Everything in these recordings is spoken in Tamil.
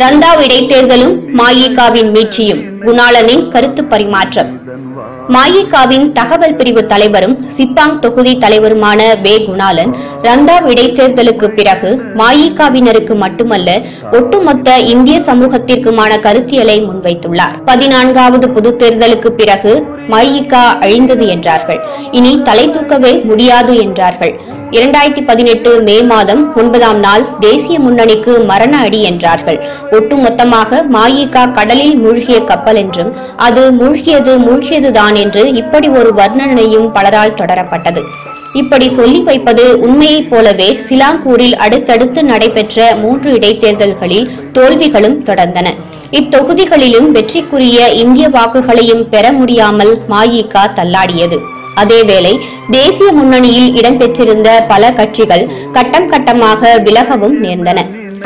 ரந்தா இடைத்தேர்தலும் மாயிகாவின் மீட்சியும். குணாளனின் கருத்து பரிமாற்றம். மாயிகாவின் தகவல் பிரிவு தலைவரும் சிப்பாங் தொகுதி தலைவருமான வே. குணாலன் ரந்தாவ் இடைத்தேர்தலுக்கு பிறகு மாயிகாவினருக்கு மட்டுமல்ல ஒட்டுமொத்த இந்திய சமூகத்திற்குமான கருத்தியலை முன்வைத்துள்ளார். பதினான்காவது பொது தேர்தலுக்கு பிறகு மாயிகா அழிந்தது என்றார்கள். இனி தலை தூக்கவே முடியாது என்றார்கள். இரண்டாயிரத்தி பதினெட்டு மே மாதம் ஒன்பதாம் நாள் தேசிய முன்னணிக்கு மரண அடி என்றார்கள். ஒட்டுமொத்தமாக மாயிகா கடலில் மூழ்கிய கப்பல் கப்பல் என்றும் அது மூழ்கியது மூழ்கியதுதான் என்று இப்படி ஒரு வர்ணனையும் பலரால் தொடரப்பட்டது. இப்படி சொல்லி வைப்பது உண்மையைப் போலவே சிலாங்கூரில் அடுத்தடுத்து நடைபெற்ற மூன்று இடைத்தேர்தல்களில் தோல்விகளும் தொடர்ந்தன. இத்தொகுதிகளிலும் வெற்றிக்குரிய இந்திய வாக்குகளையும் பெற முடியாமல் மாயிகா தள்ளாடியது. அதேவேளை தேசிய முன்னணியில் இடம்பெற்றிருந்த பல கட்சிகள் கட்டம் கட்டமாக விலகவும் நேர்ந்தன.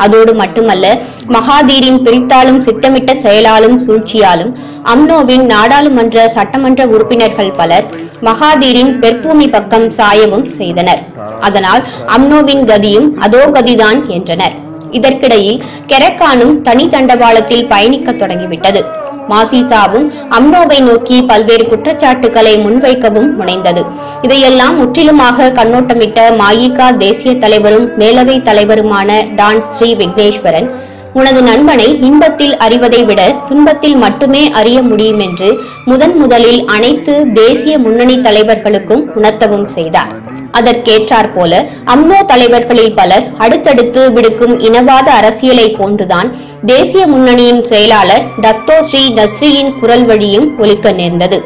அதோடு மட்டுமல்ல மகாதீரின் பிரித்தாலும் திட்டமிட்ட செயலாலும் சூழ்ச்சியாலும் அம்னோவின் நாடாளுமன்ற சட்டமன்ற உறுப்பினர்கள் பலர் மகாதீரின் பெற்பூமி பக்கம் சாயவும் செய்தனர். அதனால் அம்னோவின் கதியும் அதோ கதிதான் என்றனர். இதற்கிடையில் கெரக்கானும் தனி தண்டவாளத்தில் பயணிக்க தொடங்கிவிட்டது. மாசிசாவும் அம்னோவை நோக்கி பல்வேறு குற்றச்சாட்டுகளை முன்வைக்கவும் முனைந்தது. இதையெல்லாம் முற்றிலுமாக கண்ணோட்டமிட்ட மாயிகா தேசிய தலைவரும் மேலவை தலைவருமான டான் ஸ்ரீ விக்னேஸ்வரன் உனது நண்பனை இன்பத்தில் அறிவதை விட துன்பத்தில் மட்டுமே அறிய முடியும் என்று முதன் முதலில் அனைத்து தேசிய முன்னணி தலைவர்களுக்கும் உணர்த்தவும் செய்தார். அதற்கேற்றார் போல அம்னோ தலைவர்களில் பலர் அடுத்தடுத்து விடுக்கும் இனவாத அரசியலை போன்றுதான் தேசிய முன்னணியின் செயலாளர் டத்தோ ஸ்ரீ நஸ்ரியின் குரல் வழியும் ஒலிக்க நேர்ந்தது.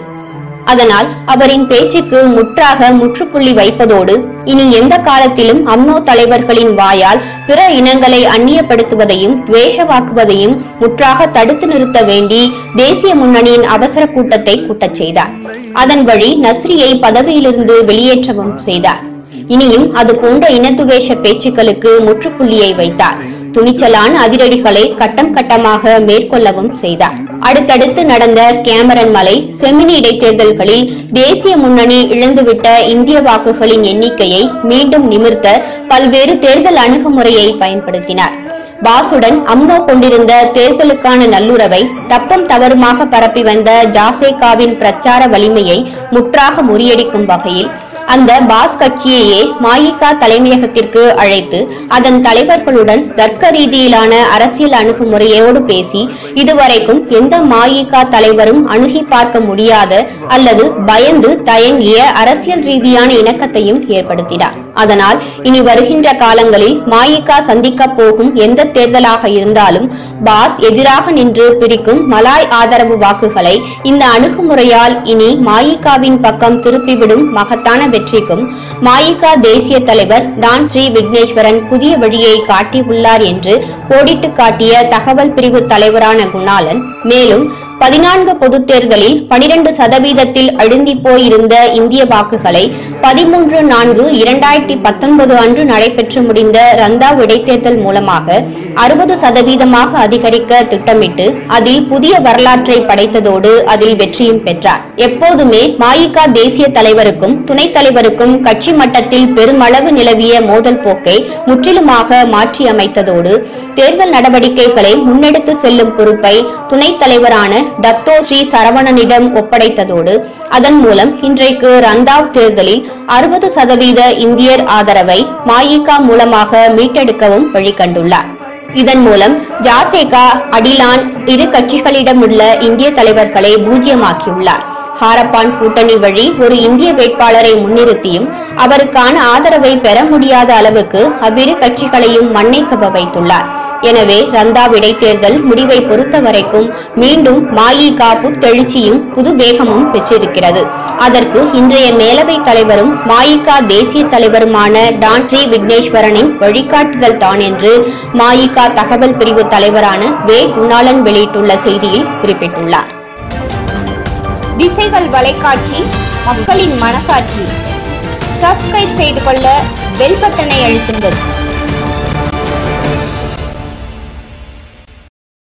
அதனால் அவரின் பேச்சுக்கு முற்றாக முற்றுப்புள்ளி வைப்பதோடு இனி எந்த காலத்திலும் அம்னோ தலைவர்களின் வாயால் பிற இனங்களை அந்நியப்படுத்துவதையும் துவேஷவாக்குவதையும் முற்றாக தடுத்து நிறுத்த வேண்டி தேசிய முன்னணியின் அவசர கூட்டத்தை கூட்டச் செய்தார். அதன் வழி நஸ்ரியை பதவியிலிருந்து வெளியேற்றவும் செய்தார். இனியும் அது போன்ற இனத்துவேஷ பேச்சுக்களுக்கு முற்றுப்புள்ளியை வைத்தார். துணிச்சலான அதிரடிகளை கட்டம் கட்டமாக மேற்கொள்ளவும் செய்தார். அடுத்தடுத்து நடந்த கேமரன் மலை செமினி இடைத்தேர்தல்களில் தேசிய முன்னணி இழந்துவிட்ட இந்திய வாக்குகளின் எண்ணிக்கையை மீண்டும் நிமிர்த்த பல்வேறு தேர்தல் அணுகுமுறையை பயன்படுத்தினார். பாசுடன் அம்னோ கொண்டிருந்த தேர்தலுக்கான நல்லுறவை தப்பம் தவறுமாக பரப்பி வந்த ஜாசேகாவின் பிரச்சார வலிமையை முற்றாக முறியடிக்கும் வகையில் அந்த பாஸ் கட்சியையே மாயிகா தலைமையகத்திற்கு அழைத்து அதன் தலைவர்களுடன் தர்க்க ரீதியிலான அரசியல் அணுகுமுறையோடு பேசி இதுவரைக்கும் எந்த மாயிகா தலைவரும் அணுகி பார்க்க முடியாத அல்லது பயந்து தயங்கிய அரசியல் ரீதியான இணக்கத்தையும் ஏற்படுத்தினார். அதனால் இனி வருகின்ற காலங்களில் மாயிகா சந்திக்க போகும் எந்த தேர்தலாக இருந்தாலும் பாஸ் எதிராக நின்று பிரிக்கும் மலாய் ஆதரவு வாக்குகளை இந்த அணுகுமுறையால் இனி மாயிகாவின் பக்கம் திருப்பிவிடும் மகத்தான வெற்றிக்கும் மாயிகா தேசிய தலைவர் டான் ஸ்ரீ விக்னேஸ்வரன் புதிய வழியை காட்டியுள்ளார் என்று கோடிட்டு காட்டிய தகவல் பிரிவு தலைவரான குணாலன். மேலும் பதினான்கு பொதுத் தேர்தலில் பனிரெண்டு சதவீதத்தில் அழுந்தி போயிருந்த இந்திய வாக்குகளை பதிமூன்று நான்கு இரண்டாயிரத்தி பத்தொன்பது அன்று நடைபெற்று முடிந்த ரந்தாவ் இடைத்தேர்தல் மூலமாக அறுபது சதவீதமாக அதிகரிக்க திட்டமிட்டு அதில் புதிய வரலாற்றை படைத்ததோடு அதில் வெற்றியும் பெற்றார். எப்போதுமே மாயிகா தேசிய தலைவருக்கும் துணைத் தலைவருக்கும் கட்சி மட்டத்தில் பெருமளவு நிலவிய மோதல் போக்கை முற்றிலுமாக மாற்றியமைத்ததோடு தேர்தல் நடவடிக்கைகளை முன்னெடுத்து செல்லும் பொறுப்பை துணைத் தலைவரான டத்தோ ஸ்ரீ சரவணனிடம் ஒப்படைத்ததோடு அதன் மூலம் இன்றைக்கு ரந்தாவ் தேர்தலில் அறுபது சதவீத இந்தியர் ஆதரவை மாயிகா மூலமாக மீட்டெடுக்கவும் வழிகண்டுள்ளார். இதன் மூலம் ஜாசேகா அடிலான் இரு கட்சிகளிடமுள்ள இந்திய தலைவர்களை பூஜ்யமாக்கியுள்ளார். ஹாரப்பான் கூட்டணி வழி ஒரு இந்திய வேட்பாளரை முன்னிறுத்தியும் அவருக்கான ஆதரவை பெற முடியாத அளவுக்கு அவ்விரு கட்சிகளையும் மண்ணை கவ வைத்துள்ளார். எனவே ரந்தாவ் இடைத்தேர்தல் முடிவை பொறுத்த வரைக்கும் மீண்டும் மாயிகா புத்தெழுச்சியும் புது வேகமும் பெற்றிருக்கிறது. அதற்கு இன்றைய மேலவை தலைவரும் மாயிகா தேசிய தலைவருமான டான் ஸ்ரீ விக்னேஸ்வரனின் வழிகாட்டுதல் தான் என்று மாயிகா தகவல் பிரிவு தலைவரான வே. குணாலன் வெளியிட்டுள்ள செய்தியில் குறிப்பிட்டுள்ளார். திசைகள் வலைக்காட்சி மக்களின் மனசாட்சி. சப்ஸ்கிரைப் செய்து கொள்ள பெல் பட்டனை அழுத்துங்கள்.